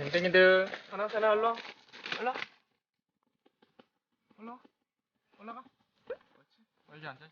댕댕이들. 하나 하나 올라 올라 올라 올라가. 그렇지? 여기 앉아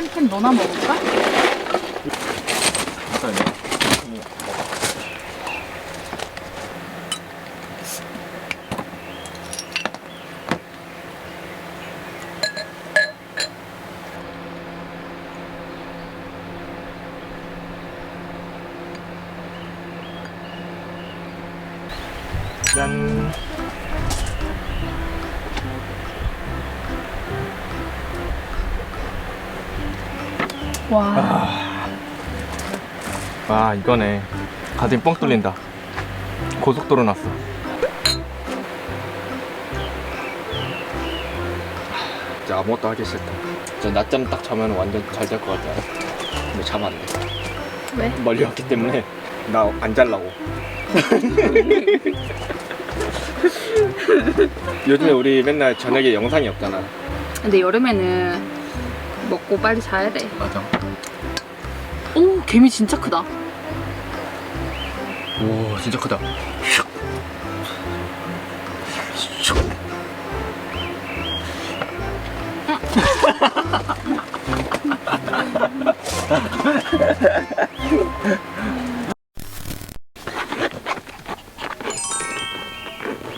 한 캔 너나 먹을까? 짠 와. 아 이거네. 가슴이 뻥 뚫린다. 고속도로 났어. 진짜 아무것도 하기 싫다. 진짜 낮잠 딱 자면 완전 잘 잘 것 같아 근데 자면 안돼. 왜? 멀리 왔기 때문에. 나 안 잘라고. 요즘에 우리 맨날 저녁에 영상이 없잖아. 근데 여름에는 먹고 빨리 자야 돼. 맞아 오, 개미 진짜 크다. 오 진짜 크다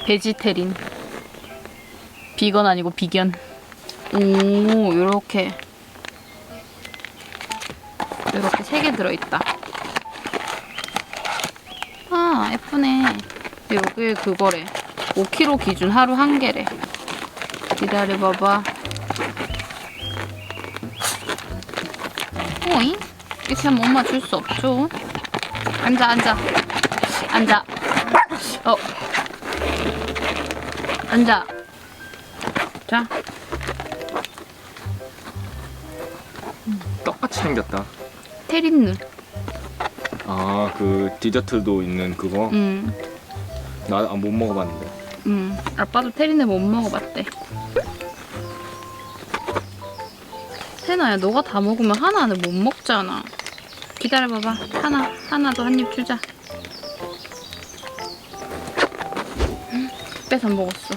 베지테린. 비건 아니고 비견. 오, 요렇게. 개 들어있다. 아, 예쁘네. 여기 그거래. 5kg 기준 하루 한 개래. 기다려봐봐. 오잉? 이렇게 하면 엄마 줄 수 없죠? 앉아, 앉아. 앉아. 어. 앉아. 자, 똑같이 생겼다 테린누. 아 그 디저트도 있는 그거 음, 나 아, 못 먹어봤는데 음. 아빠도 테린누 못 먹어봤대. 세나야, 너가 다 먹으면 하나는 못 먹잖아. 기다려봐봐. 하나, 하나도 한 입 주자. 음, 뺏어 먹었어.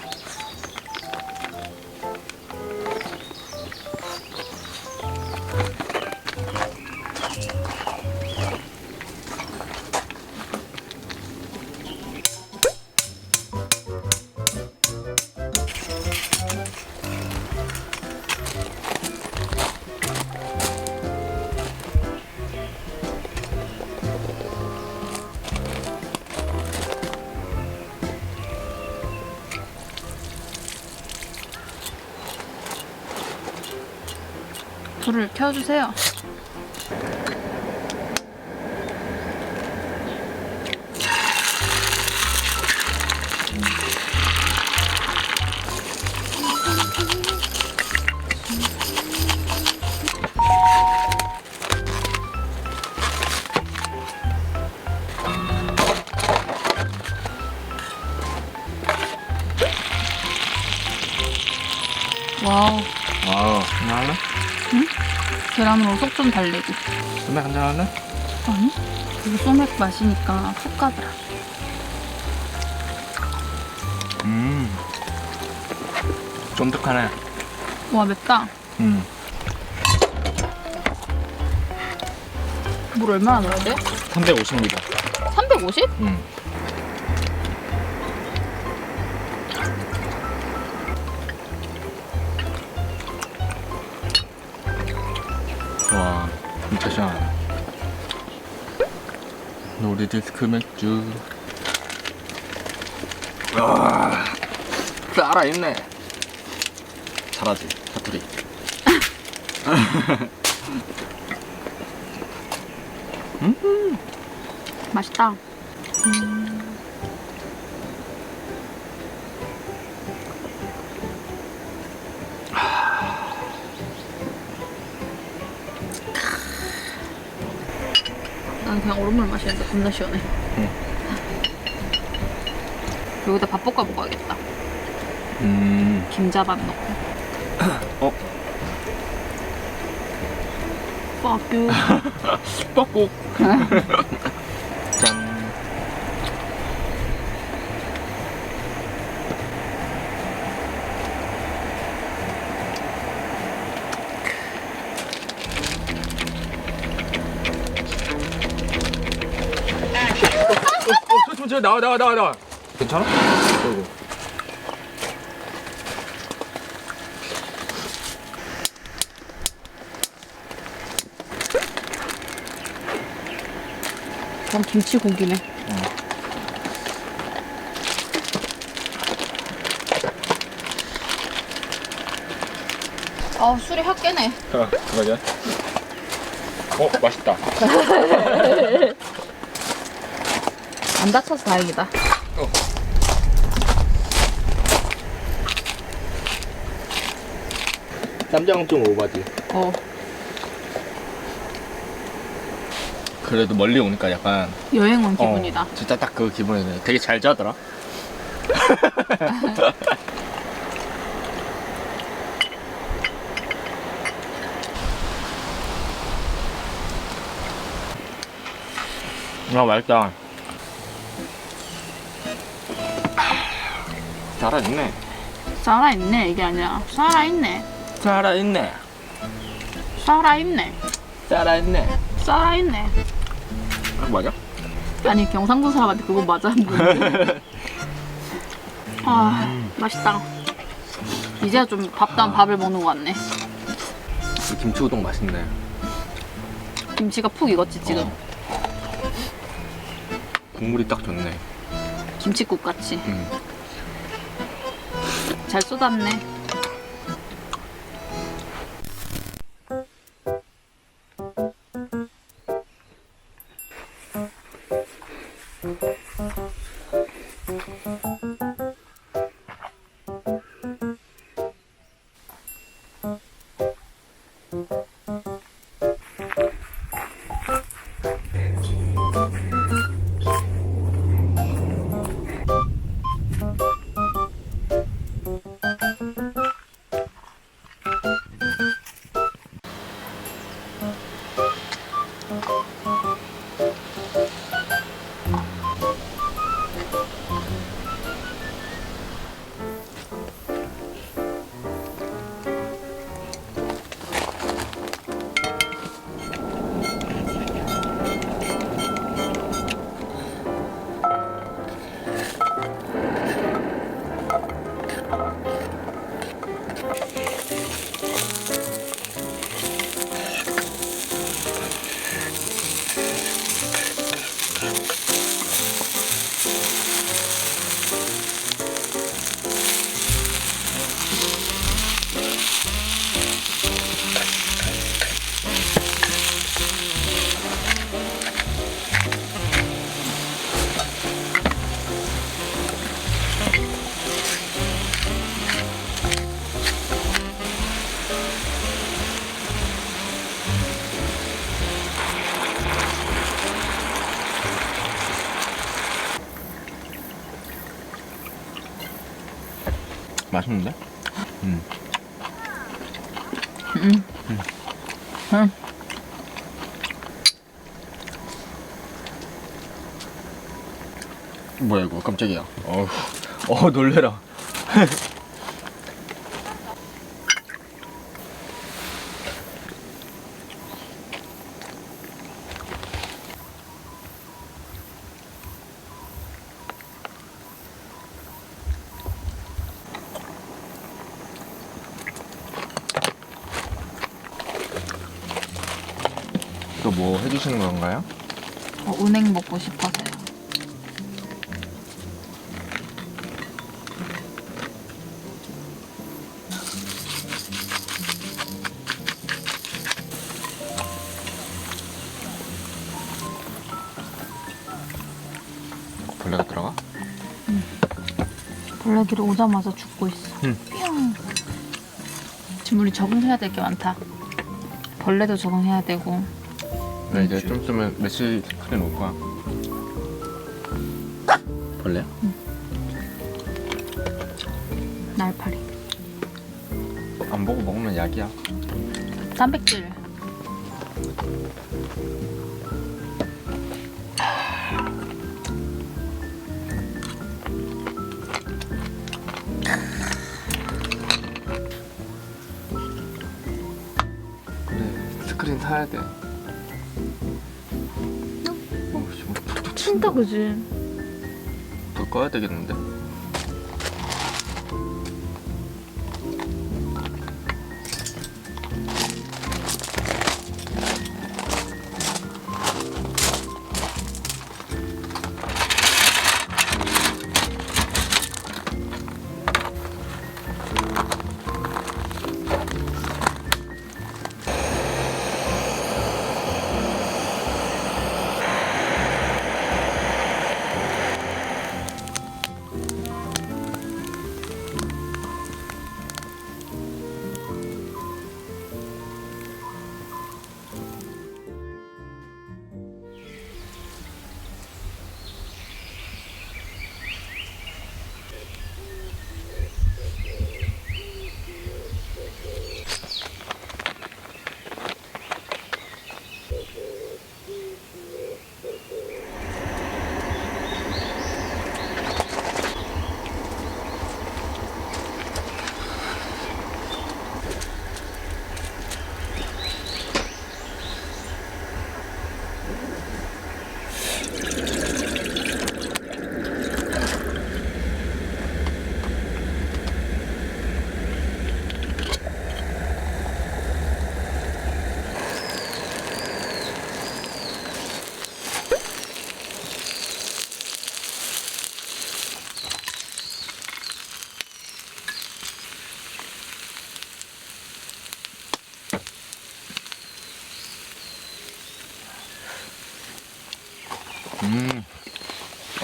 불을 켜주세요. 와우. 아, 그냥 할래? 계란으로 속 좀 달래고. 소맥 한잔 할래? 아니? 이거 소맥 마시니까 푹 가더라. 음. 쫀득하네. 와 맵다. 음. 물 얼마나 넣어야 돼? 350ml. 350? 음. 노리 디스크 맥주. 와, 살아있네. 잘하지, 사투리. 맛있다. 난 그냥 얼음물 마시는데 겁나 시원해. 여기다 밥 볶아 먹어야겠다. 음, 김자반 넣고. 어? You. 뻑국. 짠. 천천히 나와 나와 나와 나와. 괜찮아? 어이구. 그럼 김치 고기네. 아 술이 확 깨네. 어, 그거냐? 어, 맛있다. 안 다쳐서 다행이다. 쌈장 좀 오바지. 어. 그래도 멀리 오니까 약간 여행 온 기분이다. 어, 진짜 딱 그 기분이네. 되게 잘 자더라. 아 맛있다. 살아있네. 살아있네 이게 아니라 살아있네. 살아있네. 살아있네. 살아있네. 살아있네. 아, 맞아? 아니 경상도 사람한테 그거 맞아? 아 맛있다. 이제야 좀 밥단 밥을 먹는 것 같네. 이 김치 우동 맛있네. 김치가 푹 익었지 지금. 어. 국물이 딱 좋네. 김치국 같이. 음. 잘 쏟았네. Yeah. 맛있는데? 음. 응. 응. 뭐야 이거 깜짝이야. 어우, 어 놀래라. 해주시는 건가요? 어, 은행 먹고 싶어서요. 벌레가 들어가? 블랙이를 오자마자 죽고 있어. 응. 뿅. 지금 우리 적응해야 될 게 많다. 벌레도 적응해야 되고. 나 이제 좀 있으면 메시 스크린 올 거야. 벌레야? 날파리. 안 보고 먹으면 약이야. 단백질. 그래 스크린 사야 돼. 툭툭 친다 그지? 더 꺼야 되겠는데?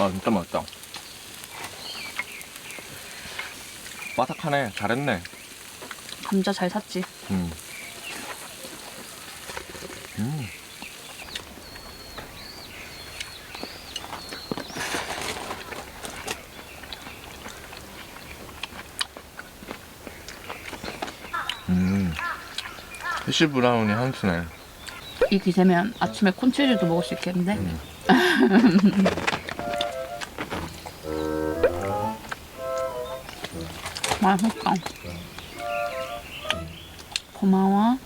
아 진짜 맛있다. 바삭하네, 잘했네. 감자 잘 샀지. 음. 음. 음. 피쉬 브라운이 한 수네. 이 기세면 아침에 콘치즈도 먹을 수 있겠는데? 음. 맛있다. 고마워.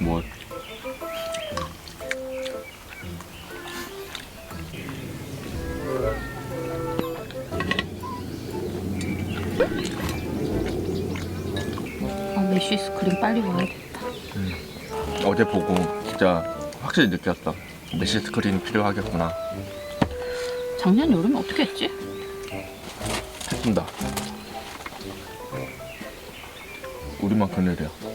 뭐? 아, 메쉬 스크린 빨리 와야겠다. 어제 보고 진짜 확실히 느꼈어. 메시 스크린이 필요하겠구나. 작년 여름에 어떻게 했지? 우리만큼 느려.